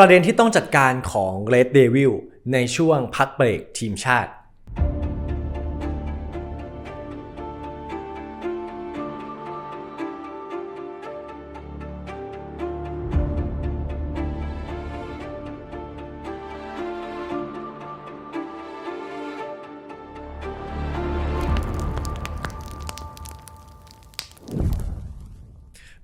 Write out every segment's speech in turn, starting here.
ประเด็นที่ต้องจัดการของ Red Devil ในช่วงพักเบรกทีมชาติ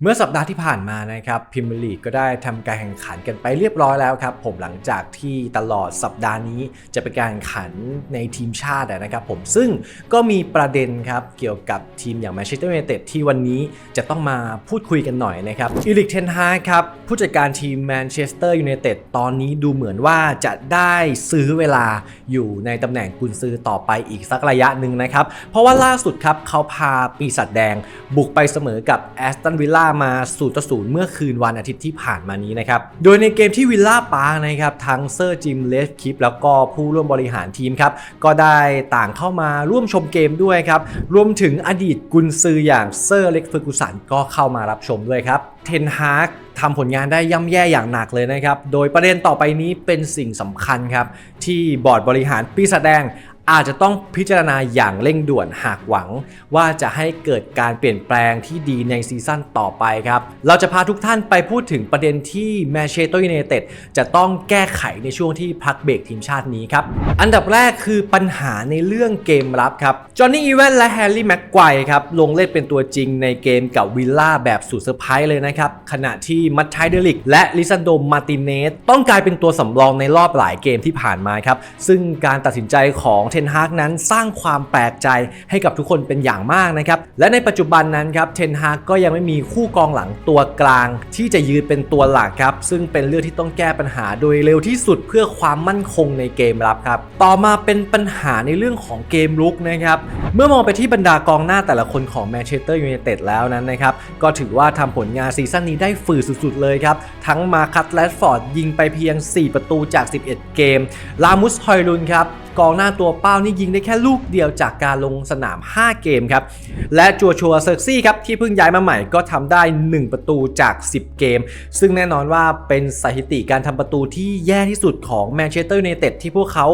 เมื่อสัปดาห์ที่ผ่านมานะครับพิมลีกก็ได้ทำการแข่งขันกันไปเรียบร้อยแล้วครับผมหลังจากที่ตลอดสัปดาห์นี้จะเป็นการแข่งขันในทีมชาตินะครับผมซึ่งก็มีประเด็นครับเกี่ยวกับทีมอย่างแมนเชสเตอร์ยูไนเต็ดที่วันนี้จะต้องมาพูดคุยกันหน่อยนะครับอีลิกเทนฮาครับผู้จัดการทีมแมนเชสเตอร์ยูไนเต็ดตอนนี้ดูเหมือนว่าจะได้ซื้อเวลาอยู่ในตำแหน่งกุนซือต่อไปอีกสักระยะหนึ่งนะครับเพราะว่าล่าสุดครับเขาพาปีศาจแดงบุกไปเสมอกับแอสตันวิลล่ามา0ต่อ0เมื่อคืนวันอาทิตย์ที่ผ่านมานี้นะครับ โดยในเกมที่วิลล่าปาร์กนะครับทั้งเซอร์จิมเลฟคิปแล้วก็ผู้ร่วมบริหารทีมครับ ก็ได้ต่างเข้ามาร่วมชมเกมด้วยครับ รวมถึงอดีตกุนซืออย่างเซอร์เล็กเฟอร์กูสันก็เข้ามารับชมด้วยครับเทนฮาร์กทำผลงานได้ย่ำแย่อย่างหนักเลยนะครับ โดยประเด็นต่อไปนี้เป็นสิ่งสำคัญครับ ที่บอร์ดบริหารปีศาจแดง อาจจะต้องพิจารณาอย่างเร่งด่วนหากหวัง ว่าจะให้เกิดการเปลี่ยนแปลงที่ดีในซีซั่นต่อไปครับ เราจะพาทุกท่านไปพูดถึงประเด็นที่แมนเชสเตอร์ยูไนเต็ดจะต้องแก้ไขในช่วงที่พักเบรกทีมชาตินี้ครับ อันดับแรกคือปัญหาในเรื่องเกมรับครับ จอห์นนี่อีแวนและแฮร์รี่แม็กไกวครับ ลงเล่นเป็นตัวจริงในเกมกับวิลล่าแบบสุดเซอร์ไพรส์เลยนะครับ ขณะที่มัตไทเดลิกและลิซันโดมาร์ติเนสต้องกลายเป็นตัวสำรองในรอบหลายเกมที่ผ่านมาครับซึ่งการตัดสินใจของเทนฮากนั้นสร้างความแปลกใจให้กับทุกคนเป็นอย่างมากนะครับ และในปัจจุบันนั้นครับเทนฮากก็ยังไม่มีคู่กองหลังตัวกลาง ที่จะยืนเป็นตัวหลักครับ ซึ่งเป็นเรื่องที่ต้องแก้ปัญหาโดยเร็วที่สุดเพื่อความมั่นคงในเกมรับครับ ต่อมาเป็นปัญหาในเรื่องของเกมลุกนะครับ เมื่อมองไปที่บรรดากองหน้าแต่ละคนของแมนเชสเตอร์ยูไนเต็ดแล้วนั้นนะครับก็ถือว่าทำผลงานซีซั่นนี้ได้ฝืดสุดๆเลยครับทั้งมาคัตแลดฟอร์ดยิงไปเพียง 4 ประตูจาก 11 เกม ลามุสฮอยลุนครับ กองหน้าตัวเป้านี่ยิงได้แค่ลูกเดียวจากการลงสนาม 5 เกมครับ และจัวชัวเซอร์ซี่ครับที่เพิ่งย้ายมาใหม่ก็ทำได้ 1 ประตูจาก 10 เกม ซึ่งแน่นอนว่าเป็นสถิติการทำประตูที่แย่ที่สุดของแมนเชสเตอร์ยูไนเต็ดที่พวกเขา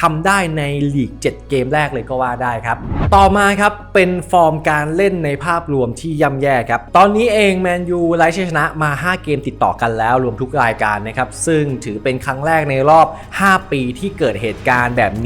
ทำได้ในลีก 7 เกมแรกเลยก็ว่าได้ครับ ต่อมาครับเป็นฟอร์มการเล่นในภาพรวมที่ย่ำแย่ครับ ตอนนี้เองแมนยูไล่ชนะมา 5 เกมติดต่อกันแล้วรวมทุกรายการนะครับ ซึ่งถือเป็นครั้งแรกในรอบ 5 ปีที่เกิดเหตุการณ์แบบนี้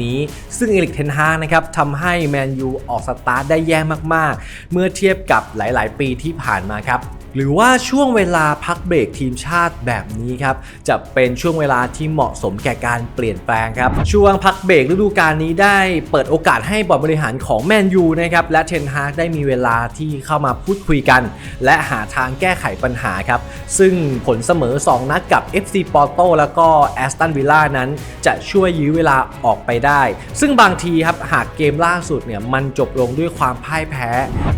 ซึ่งเอริกเทนฮากนะครับทำให้แมนยูออกสตาร์ทได้แย่มากๆ เมื่อเทียบกับหลาย ๆ ปีที่ผ่านมาครับ หรือว่าช่วงเวลาพักเบรกทีมชาติแบบนี้ครับจะเป็นช่วงเวลาที่เหมาะสมแก่การเปลี่ยนแปลงครับช่วงพักเบรกฤดูกาลนี้ได้เปิดโอกาสให้บอร์ดบริหารของแมนยูนะครับและเทนฮากได้มีเวลาที่เข้ามาพูดคุยกัน และหาทางแก้ไขปัญหาครับ ซึ่งผลเสมอ 2 นัดกับ FC Porto แล้วก็แอสตันวิลล่านั้น จะช่วยยื้อเวลาออกไปได้ ซึ่งบางทีครับหากเกมล่าสุดเนี่ยมันจบลงด้วยความพ่ายแพ้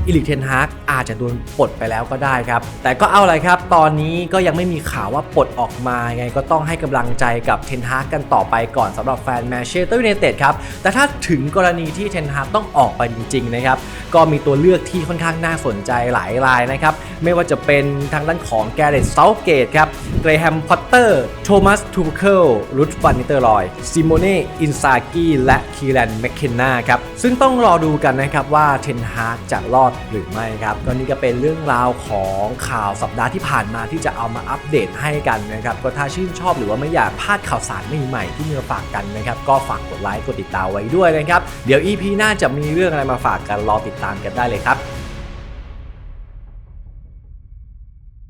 อิลิกเทนฮากอาจจะโดนปลดไปแล้วก็ได้ครับแต่ก็เอาอะไรครับ ตอนนี้ก็ยังไม่มีข่าวว่าปลดออกมาไงก็ต้องให้กำลังใจกับเทนฮากกันต่อไปก่อนสำหรับแฟนแมนเชสเตอร์ยูไนเต็ดครับ แต่ถ้าถึงกรณีที่เทนฮากต้องออกไปจริงๆนะครับ ก็มีตัวเลือกที่ค่อนข้างน่าสนใจหลายรายนะครับ ไม่ว่าจะเป็นทางด้านของแกเรตเซาเกตครับ เกรแฮม พอตเตอร์ โทมัส ทูเคิลรุดฟันนิเตอร์ลอย ซิโมเน่ อินซากีและคีแลนแมคเคนนาครับ ซึ่งต้องรอดูกันนะครับว่าเทนฮากจะรอดหรือไม่ครับ ก็นี่ก็เป็นเรื่องราวของของข่าวสัปดาห์ที่ผ่านมาที่จะเอามาอัปเดตให้กันนะครับก็ถ้าชื่นชอบหรือว่าไม่อยากพลาดข่าวสารใหม่ๆที่มีมาฝากกันนะครับก็ฝากกดไลค์กดติดตามไว้ด้วยนะครับเดี๋ยว EP หน้าจะมีเรื่องอะไรมาฝากกันรอติดตามกันได้เลยครับ